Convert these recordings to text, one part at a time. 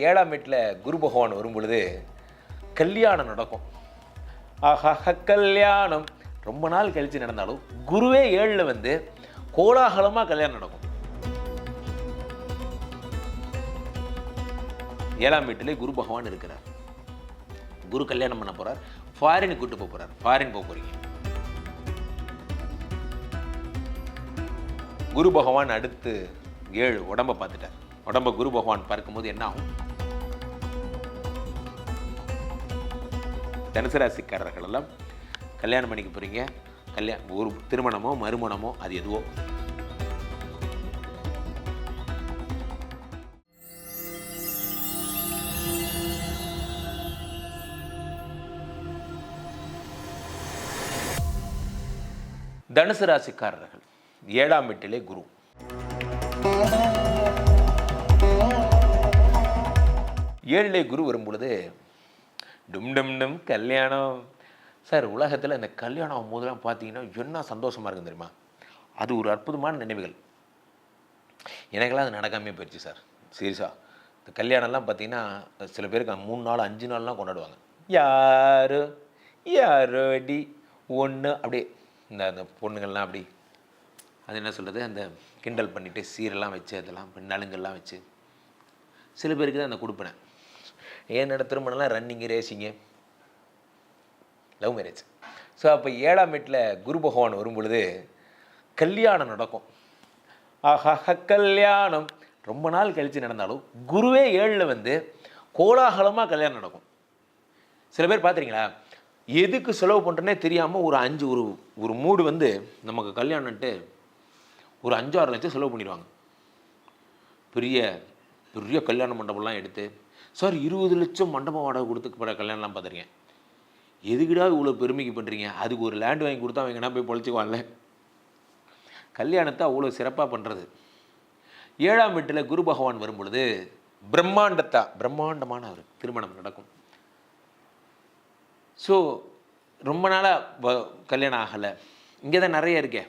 ஏழாம் வீட்டில் குரு பகவான் வரும் பொழுது கல்யாணம் நடக்கும். ஆஹா கல்யாணம். ரொம்ப நாள் கழிச்சு நடந்தாலும் குருவே ஏழில் வந்து கோலாகலமாக கல்யாணம் நடக்கும். ஏழாம் வீட்டிலே குரு பகவான் இருக்கிறார். குரு கல்யாணம் பண்ண போகிறார் ஃபாரின் கூட்டு போக போகிறார் ஃபாரின் போக போறீங்க. குரு பகவான் அடுத்து ஏழு உடம்ப பார்த்துட்டார். உடம்ப குரு பகவான் பார்க்கும்போது என்ன ஆகும்? தனுசு ராசிக்காரர்கள் எல்லாம் கல்யாணம் பண்ணிக்க போறீங்க. கல்யாணம் ஒரு திருமணமோ மறுமணமோ அது எதுவோ. தனுசு ராசிக்காரர்கள் ஏழாம் வீட்டிலே குரு. ஏழிலே குரு வரும்பொழுது டும் டும் டும் கல்யாணம். சார் உலகத்தில் இந்த கல்யாணம் ஆகும்போதெல்லாம் பார்த்தீங்கன்னா என்ன சந்தோஷமாக இருக்கும் தெரியுமா? அது ஒரு அற்புதமான நினைவுகள். எனக்கெல்லாம் அது நடக்காமே போயிடுச்சு சார். சீரியஸா. இந்த கல்யாணம்லாம் பார்த்தீங்கன்னா சில பேருக்கு மூணு நாள் அஞ்சு நாள்லாம் கொண்டாடுவாங்க. யாரு? யார் அடி ஒன்று அப்படியே இந்த அந்த பொண்ணுங்கள்லாம் அப்படி. அது என்ன சொல்கிறது அந்த கிண்டல் பண்ணிவிட்டு சீரெல்லாம் வச்சு அதெல்லாம் நலுங்கெல்லாம் வச்சு. சில பேருக்கு தான் அந்த கொடுப்பினேன் என்னோட திருமணம்லாம் running racing love marriage so அப்போ ஏழாம் வீட்டில் குரு பகவான் வரும் பொழுது கல்யாணம் நடக்கும். ஆஹா கல்யாணம். ரொம்ப நாள் கழித்து நடந்தாலும் குருவே ஏழில் வந்து கோலாகலமாக கல்யாணம் நடக்கும். சில பேர் பார்த்துறீங்களா எதுக்கு செலவு பண்ணுறனே தெரியாமல் ஒரு அஞ்சு ஒரு ஒரு மூடு வந்து நமக்கு கல்யாணம்ட்டு ஒரு அஞ்சாறு லட்சம் செலவு பண்ணிடுவாங்க. பெரிய பெரிய கல்யாண மண்டபம்லாம் எடுத்து சார் இருபது லட்சம் மண்டபம் வாடகை கொடுத்து பட கல்யாணம்லாம் பார்த்துருக்கேன் எதுக்குடா இவ்வளோ பெருமைக்கு பண்ணுறீங்க அதுக்கு ஒரு லேண்ட் வாங்கி கொடுத்தா அவங்க என்ன போய் பொழைச்சிக்குவான்ல? கல்யாணத்தை அவ்வளோ சிறப்பாக பண்ணுறது ஏழாம் வீட்டில் குரு பகவான் வரும்பொழுது பிரம்மாண்டத்தா பிரம்மாண்டமான ஒரு திருமணம் நடக்கும். ஸோ ரொம்ப நாளாக கல்யாணம் ஆகலை. இங்கே தான் நிறைய இருக்கே.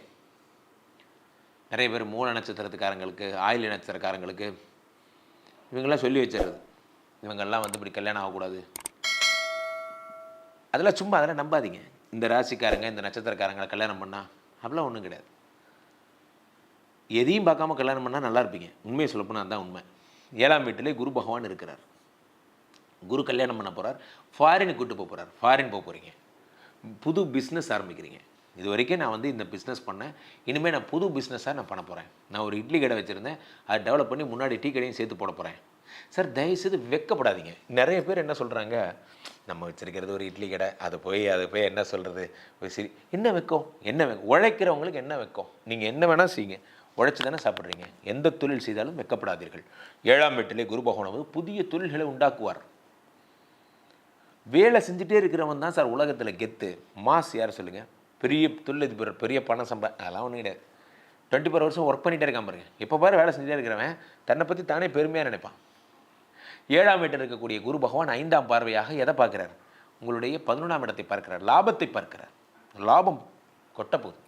நிறைய பேர் மூல நட்சத்திரத்துக்காரங்களுக்கு ஆயுள் நட்சத்திரக்காரங்களுக்கு இவங்கெல்லாம் சொல்லி வச்சிருது இவங்கெல்லாம் வந்து இப்படி கல்யாணம் ஆகக்கூடாது. அதெல்லாம் சும்மா அதெல்லாம் நம்பாதீங்க. இந்த ராசிக்காரங்க இந்த நட்சத்திரக்காரங்களை கல்யாணம் பண்ணால் அப்படிலாம் ஒன்றும் கிடையாது. எதையும் பார்க்காம கல்யாணம் பண்ணால் நல்லா இருப்பீங்க. உண்மையை சொல்லப்போனால் அதுதான் உண்மை. ஏழாம் வீட்டிலே குரு பகவான் இருக்கிறார். குரு கல்யாணம் பண்ண போகிறார் ஃபாரினுக்கு கூட்டு போக போகிறார் ஃபாரின் போக போகிறீங்க புது பிஸ்னஸ் ஆரம்பிக்கிறீங்க. இது வரைக்கும் நான் வந்து இந்த பிஸ்னஸ் பண்ணேன். இனிமேல் நான் புது பிஸ்னஸாக நான் பண்ண போகிறேன் நான் ஒரு இட்லி கடை வச்சுருந்தேன். அதை டெவலப் பண்ணி முன்னாடி டீ கடையும் சேர்த்து போட போகிறேன் சார் தயவுசெய்து வெக்கப்படாதீங்க. நிறைய பேர் என்ன சொல்கிறாங்க நம்ம வச்சுருக்கிறது ஒரு இட்லி கடை. அதை போய் அதை போய் என்ன சொல்கிறது சரி. என்ன வைக்கும்? என்ன வெக்கம் உழைக்கிறவங்களுக்கு என்ன வைக்கும்? நீங்கள் என்ன வேணால் செய்யுங்க. உழைச்சி தானே சாப்பிட்றீங்க. எந்த தொழில் செய்தாலும் வெக்கப்படாதீர்கள். ஏழாம் வீட்டிலே குரு பகவான் வந்து புதிய தொழில்களை உண்டாக்குவார். வேலை செஞ்சுட்டே இருக்கிறவன் தான் சார் உலகத்தில் கெத்து. மாஸ் யார் சொல்லுங்கள் பெரிய தொழிலதிபர் பெரிய பணம் சம்பா அதெல்லாம் ஒன்றும் கிடையாது. டுவெண்ட்டி ஃபோர் ஹவர்ஸும் ஒர்க் பண்ணிகிட்டே இருக்கான் பாருங்க. இப்போ பாரு வேலை செஞ்சுட்டே இருக்கிறவன் தன்னை பற்றி தானே பெருமையாக நினைப்பான். ஏழாம் வீட்டில் இருக்கக்கூடிய குரு பகவான் ஐந்தாம் பார்வையாக எதை பார்க்குறார்? உங்களுடைய பதினொன்றாம் இடத்தை பார்க்கிறார் லாபத்தை பார்க்கிறார். லாபம் கொட்ட போகுது.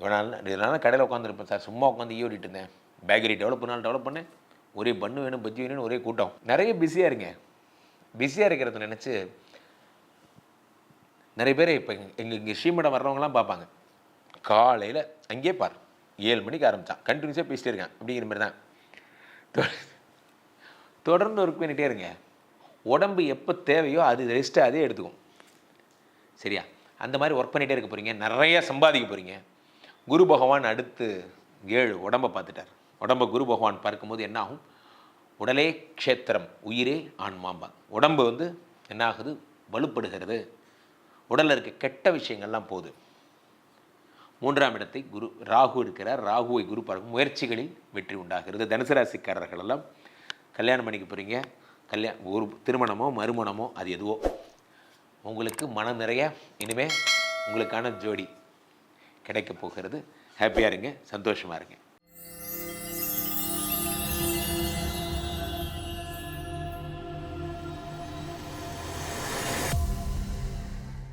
இவனால் இதனால் கடையில் உட்காந்துருப்பேன் சார் சும்மா உட்காந்து ஈடிட்டு இருந்தேன். பேக்கரி டெவலப் பண்ணாலும் டெவலப் பண்ணேன். ஒரே பண்ணு வேணும் பஜ்ஜி வேணும்னு ஒரே கூட்டம். நிறைய பிஸியாக இருங்க பிஸியாக இருக்கிறத நினச்சி நிறைய பேர் இப்போ எங்கள் இங்கே ஸ்ரீமடம் வர்றவங்களாம் பார்ப்பாங்க. காலையில் அங்கேயே பார் ஏழு மணிக்கு ஆரம்பித்தான் கண்டினியூஸாக பேசிட்டே இருக்கேன் அப்படிங்கிற மாதிரி தான். தொடர்ந்து ஒர்க் பண்ணிகிட்டே இருங்க. உடம்பு எப்போ தேவையோ அது ரெஸ்ட்டு அதே எடுத்துக்கும். சரியா? அந்த மாதிரி ஒர்க் பண்ணிகிட்டே இருக்க போகிறீங்க நிறைய சம்பாதிக்க போகிறீங்க குரு பகவான் அடுத்து ஏழு உடம்பை பார்த்துட்டார். உடம்பை குரு பகவான் பார்க்கும்போது என்ன ஆகும்? உடலே க்ஷேத்திரம் உயிரே ஆன்மாம்பா. உடம்பு வந்து என்ன ஆகுது? வலுப்படுகிறது. உடலில் இருக்க கெட்ட விஷயங்கள்லாம் போகுது. மூன்றாம் இடத்தை குரு ராகு இருக்கிறார். ராகுவை குரு பார்க்கும் முயற்சிகளில் வெற்றி உண்டாகிறது. தனுசு ராசிக்காரர்கள் எல்லாம் கல்யாணம் பண்ணிக்க போகிறீங்க கல்யாணம் ஒரு திருமணமோ மறுமணமோ அது எதுவோ. உங்களுக்கு மனம் நிறைய இனிமேல் உங்களுக்கான ஜோடி கிடைக்க போகிறது. ஹாப்பியாக இருங்க சந்தோஷமாக இருங்க.